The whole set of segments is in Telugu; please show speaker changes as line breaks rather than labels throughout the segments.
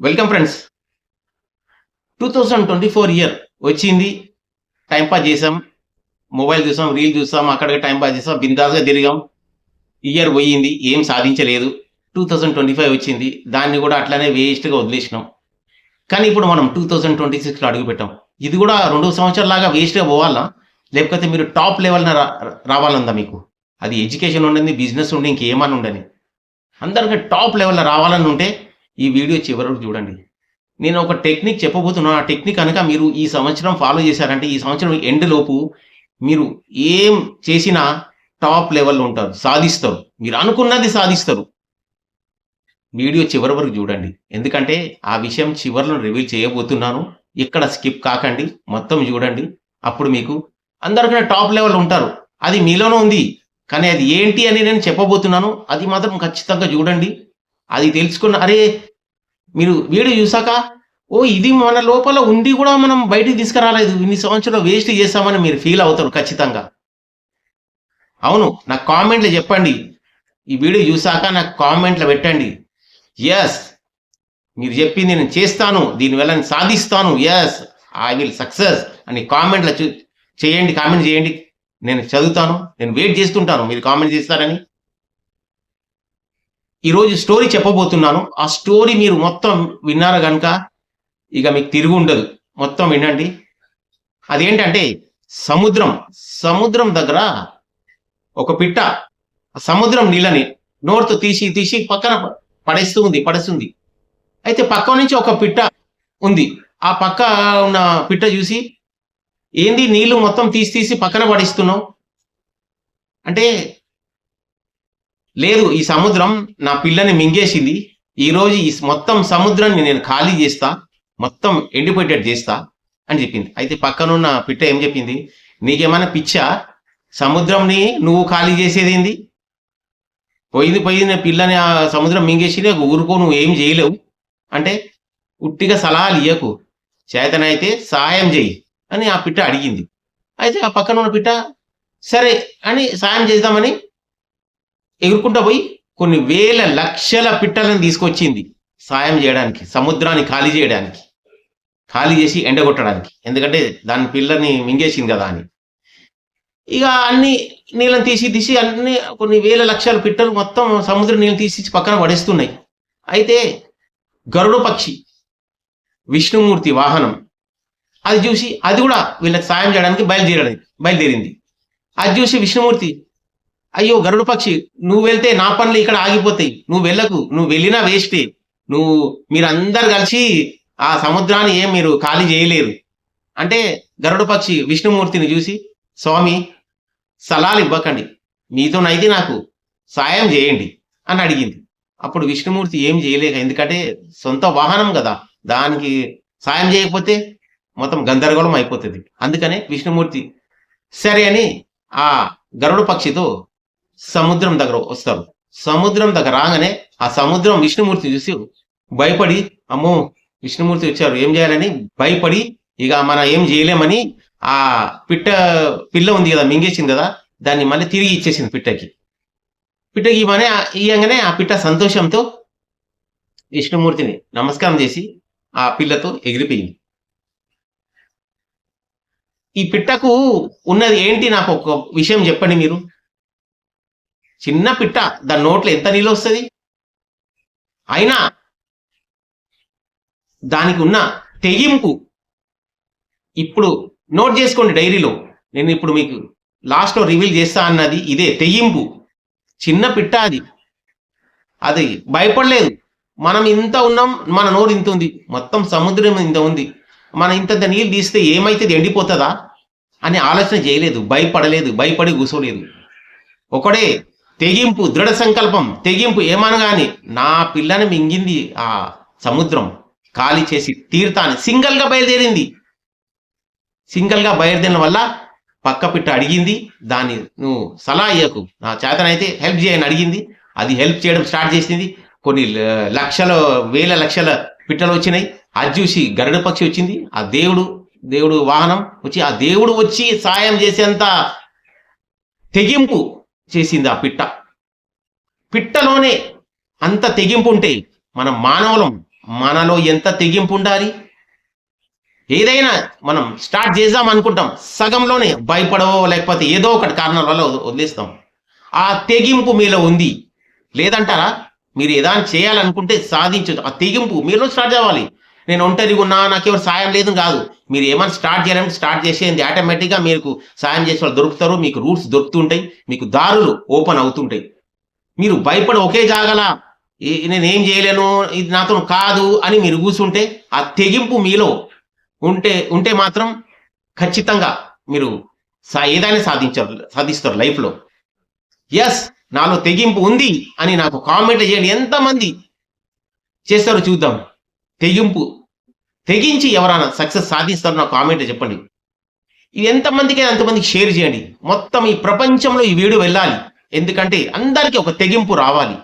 Welcome friends two thousand twenty four year వచ్చింది టైంపాస్ చేసాం మొబైల్ చూసాం రీల్ చూసాం అక్కడికి టైంపాస్ చేసాం బిందాస్గా తిరిగాం. ఇయర్ పోయింది ఏం సాధించలేదు. టూ థౌజండ్ ట్వంటీ ఫైవ్ వచ్చింది. దాన్ని కూడా అట్లానే వేస్ట్గా వదిలేసినాం. కానీ ఇప్పుడు మనం టూ థౌజండ్ ట్వంటీ సిక్స్లో అడుగుపెట్టాం ఇది కూడా రెండు సంవత్సరాలాగా వేస్ట్గా పోవాలా? లేకపోతే మీరు టాప్ లెవెల్న రా రావాలందా మీకు? అది ఎడ్యుకేషన్ ఉండని బిజినెస్ ఉండి ఇంకేమని ఉండని అందరికీ టాప్ లెవెల్లో రావాలని ఉంటే ఈ వీడియో చివరకు వరకు చూడండి. నేను ఒక టెక్నిక్ చెప్పబోతున్నాను ఆ టెక్నిక్ కనుక మీరు ఈ సంవత్సరం ఫాలో చేశారంటే ఈ సంవత్సరం ఎండ్ లోపు మీరు ఏం చేసినా టాప్ లెవెల్లో ఉంటారు. సాధిస్తారు. మీరు అనుకున్నది సాధిస్తారు. వీడియో చివరి వరకు చూడండి. ఎందుకంటే ఆ విషయం చివరిలో రివీల్ చేయబోతున్నాను. ఇక్కడ స్కిప్ కాకండి. మొత్తం చూడండి. అప్పుడు మీకు అందరికన్నా టాప్ లెవెల్ ఉంటారు. అది మీలోనే ఉంది. కానీ అది ఏంటి అని నేను చెప్పబోతున్నాను. అది మాత్రం ఖచ్చితంగా చూడండి. అది తెలుసుకున్న అరే మీరు వీడియో చూసాక ఓ ఇది మన లోపల ఉండి కూడా మనం బయటికి తీసుకురాలేదు. ఇన్ని సంవత్సరాలు వేస్ట్ చేస్తామని మీరు ఫీల్ అవుతారు ఖచ్చితంగా. అవును నాకు కామెంట్లో చెప్పండి. ఈ వీడియో చూసాక నాకు కామెంట్లో పెట్టండి. ఎస్ మీరు చెప్పింది నేను చేస్తాను. దీనివల్ల నేను సాధిస్తాను. ఎస్ ఐ విల్ సక్సెస్ అని కామెంట్లో చూ చేయండి కామెంట్ చేయండి. నేను చదువుతాను నేను వెయిట్ చేస్తుంటాను. మీరు కామెంట్ చేస్తారని. ఈరోజు స్టోరీ చెప్పబోతున్నాను. ఆ స్టోరీ మీరు మొత్తం విన్నారు కనుక ఇక మీకు తిరుగు ఉండదు. మొత్తం వినండి. అదేంటంటే సముద్రం సముద్రం దగ్గర ఒక పిట్ట సముద్రం నీళ్ళని నోరుతో తీసి తీసి పక్కన పడేస్తూ ఉంది పడేస్తుంది. అయితే పక్క నుంచి ఒక పిట్ట ఉంది. ఆ పక్క ఉన్న పిట్ట చూసి ఏంది నీళ్ళు మొత్తం తీసి తీసి పక్కన పడిస్తున్నావు? అంటే లేదు ఈ సముద్రం నా పిల్లని మింగేసింది. ఈరోజు ఈ మొత్తం సముద్రాన్ని నేను ఖాళీ చేస్తా మొత్తం ఎండిపోయేటట్టు చేస్తా అని చెప్పింది. అయితే పక్కనున్న పిట్ట ఏం చెప్పింది? నీకేమైనా పిచ్చా? సముద్రంని నువ్వు ఖాళీ చేసేది ఏంది? పోయింది పోయింది నా పిల్లని ఆ సముద్రం మింగేసి ఊరుకో నువ్వు ఏం చేయలేవు. అంటే ఉట్టిగా సలహాలు ఇయ్యకు. చేతనైతే సహాయం చేయి అని ఆ పిట్ట అడిగింది. అయితే ఆ పక్కన ఉన్న పిట్ట సరే అని సాయం చేద్దామని ఎగురుకుంటా పోయి కొన్ని వేల లక్షల పిట్టలను తీసుకొచ్చింది సాయం చేయడానికి సముద్రాన్ని ఖాళీ చేయడానికి ఖాళీ చేసి ఎండగొట్టడానికి. ఎందుకంటే దాని పిల్లని మింగేసింది కదా అని. ఇక అన్ని నీళ్ళని తీసి తీసి అన్ని కొన్ని వేల లక్షల పిట్టలు మొత్తం సముద్ర నీళ్ళు తీసి పక్కన పడేస్తున్నాయి. అయితే గరుడు పక్షి విష్ణుమూర్తి వాహనం అది చూసి అది కూడా వీళ్ళకి సాయం చేయడానికి బయలుదేరడానికి బయలుదేరింది. అది చూసి విష్ణుమూర్తి అయ్యో గరుడు పక్షి నువ్వు వెళ్తే నా పనులు ఇక్కడ ఆగిపోతాయి. నువ్వు వెళ్ళకు నువ్వు వెళ్ళినా వేస్టే నువ్వు మీరందరు కలిసి ఆ సముద్రాన్ని ఏం మీరు ఖాళీ చేయలేరు. అంటే గరుడు పక్షి విష్ణుమూర్తిని చూసి స్వామి సలాలు ఇవ్వకండి. మీతోనైతే నాకు సాయం చేయండి. అని అడిగింది. అప్పుడు విష్ణుమూర్తి ఏం చేయలేక ఎందుకంటే సొంత వాహనం కదా దానికి సాయం చేయకపోతే మొత్తం గందరగోళం అయిపోతుంది. అందుకనే విష్ణుమూర్తి సరే అని ఆ గరుడ పక్షితో సముద్రం దగ్గర వస్తారు సముద్రం దగ్గర రాగానే ఆ సముద్రం విష్ణుమూర్తి చూసి భయపడి అమ్మో విష్ణుమూర్తి వచ్చారు ఏం చేయాలని భయపడి ఇక మన ఏం చేయలేమని ఆ పిట్ట పిల్ల ఉంది కదా మింగేసింది కదా దాన్ని మళ్ళీ తిరిగి ఇచ్చేసింది పిట్టకి. పిట్టకి ఇవ్వనే ఇవ్వగానే ఆ పిట్ట సంతోషంతో విష్ణుమూర్తిని నమస్కారం చేసి ఆ పిల్లతో ఎగిరిపోయింది. ఈ పిట్టకు ఉన్నది ఏంటి నాకు ఒక విషయం చెప్పండి మీరు? చిన్న పిట్ట దాని నోట్లో ఎంత నీళ్ళు వస్తుంది? అయినా దానికి ఉన్న తెగింపు ఇప్పుడు నోట్ చేసుకోండి డైరీలో. నేను ఇప్పుడు మీకు లాస్ట్లో రివీల్ చేస్తా అన్నది ఇదే తెగింపు. చిన్న పిట్ట అది. అది భయపడలేదు. మనం ఇంత ఉన్నాం మన నోరు ఇంత ఉంది మొత్తం సముద్రం ఇంత ఉంది. మనం ఇంత నీళ్ళు తీస్తే ఏమైతుంది ఎండిపోతుందా? అని ఆలోచన చేయలేదు భయపడలేదు భయపడి కూర్చోలేదు. ఒకడే తెగింపు దృఢ సంకల్పం. తెగింపు ఏమనగాని నా పిల్లని మింగింది ఆ సముద్రం. ఖాళీ చేసి తీర్థాన్ని సింగల్గా బయలుదేరింది. సింగల్గా బయలుదేరిన వల్ల పక్క పిట్ట అడిగింది. దాన్ని నువ్వు సలహా ఇయ్యకు. నా చేతనైతే హెల్ప్ చేయని అడిగింది. అది హెల్ప్ చేయడం స్టార్ట్ చేసింది. కొన్ని లక్షల వేల లక్షల పిట్టలు వచ్చినాయి. అది చూసి గరుడ పక్షి వచ్చింది. ఆ దేవుడు దేవుడు వాహనం వచ్చి ఆ దేవుడు వచ్చి సాయం చేసేంత తెగింపు చేసింది ఆ పిట్ట. పిట్టలోనే అంత తెగింపు ఉంటే మనం మానవులం మనలో ఎంత తెగింపు ఉండాలి? ఏదైనా మనం స్టార్ట్ చేద్దాం అనుకుంటాం. సగంలోనే భయపడవో లేకపోతే ఏదో ఒకటి కారణాల వల్ల వదిలేస్తాం. ఆ తెగింపు మీలో ఉంది. లేదంటారా? మీరు ఏదైనా చేయాలనుకుంటే సాధించదు ఆ తెగింపు మీలో స్టార్ట్ అవ్వాలి. నేను ఒంటరిగా ఉన్నా నాకు ఎవరు సాయం లేదు కాదు. మీరు ఏమైనా స్టార్ట్ చేయాలంటే స్టార్ట్ చేసేది ఆటోమేటిక్గా మీకు సాయం చేసే వాళ్ళు దొరుకుతారు మీకు రూట్స్ దొరుకుతుంటాయి మీకు దారులు ఓపెన్ అవుతుంటాయి. మీరు భయపడి ఒకే జాగల నేనేం నేను ఏం చేయలేను ఇది నాతో కాదు అని మీరు కూర్చుంటే ఆ తెగింపు మీలో ఉంటే ఉంటే మాత్రం ఖచ్చితంగా మీరు సా- ఏదైనా సాధించారు సాధిస్తారు లైఫ్లో. ఎస్ నాలో తెగింపు ఉంది అని నాకు కామెంట్ చేయండి. ఎంతమంది చేస్తారో చూద్దాం. తెగింపు. తెగించి ఎవరైనా సక్సెస్ సాధిస్తారో నాకు కామెంట్ చెప్పండి. ఇది ఎంతమందికి అంతమందికి షేర్ చేయండి. మొత్తం ఈ ప్రపంచంలో ఈ వీడియో వెళ్ళాలి. ఎందుకంటే అందరికీ ఒక తెగింపు రావాలి.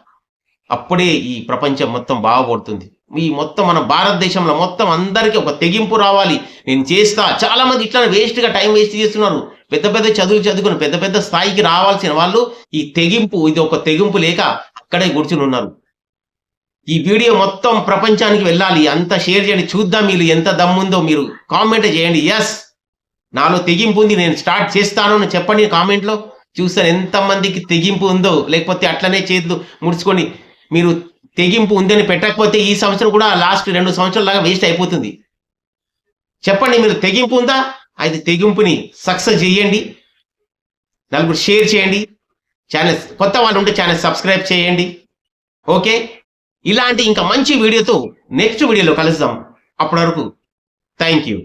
అప్పుడే ఈ ప్రపంచం మొత్తం బాగుపడుతుంది. ఈ మొత్తం మన భారతదేశంలో మొత్తం అందరికీ ఒక తెగింపు రావాలి. నేను చేస్తా. చాలా మంది ఇట్లా వేస్ట్గా టైం వేస్ట్ చేస్తున్నారు. పెద్ద పెద్ద చదువులు చదువుకుని పెద్ద పెద్ద స్థాయికి రావాల్సిన వాళ్ళు ఈ తెగింపు ఇది ఒక తెగింపు లేక అక్కడే కూర్చుని ఉన్నారు. ఈ వీడియో మొత్తం ప్రపంచానికి వెళ్ళాలి. అంత షేర్ చేయండి. చూద్దాం మీరు ఎంత దమ్ముందో మీరు కామెంట్ చేయండి. ఎస్ నాలో తెగింపు ఉంది. నేను స్టార్ట్ చేస్తాను అని చెప్పండి కామెంట్లో. చూస్తాను ఎంతమందికి తెగింపు ఉందో. లేకపోతే అట్లనే చేతులు ముడుచుకొని మీరు తెగింపు ఉందని పెట్టకపోతే ఈ సంవత్సరం కూడా లాస్ట్ రెండు సంవత్సరాల లాగా వేస్ట్ అయిపోతుంది. చెప్పండి మీరు తెగింపు ఉందా? అయితే తెగింపుని సక్సెస్ చేయండి. నలుగురు షేర్ చేయండి. ఛానల్ కొత్త వాళ్ళు ఉంటే ఛానల్ సబ్స్క్రైబ్ చేయండి. ఓకే? ఇలాంటి ఇంకా మంచి వీడియోతో నెక్స్ట్ వీడియోలో కలుద్దాం. అప్పటి వరకు థ్యాంక్ యూ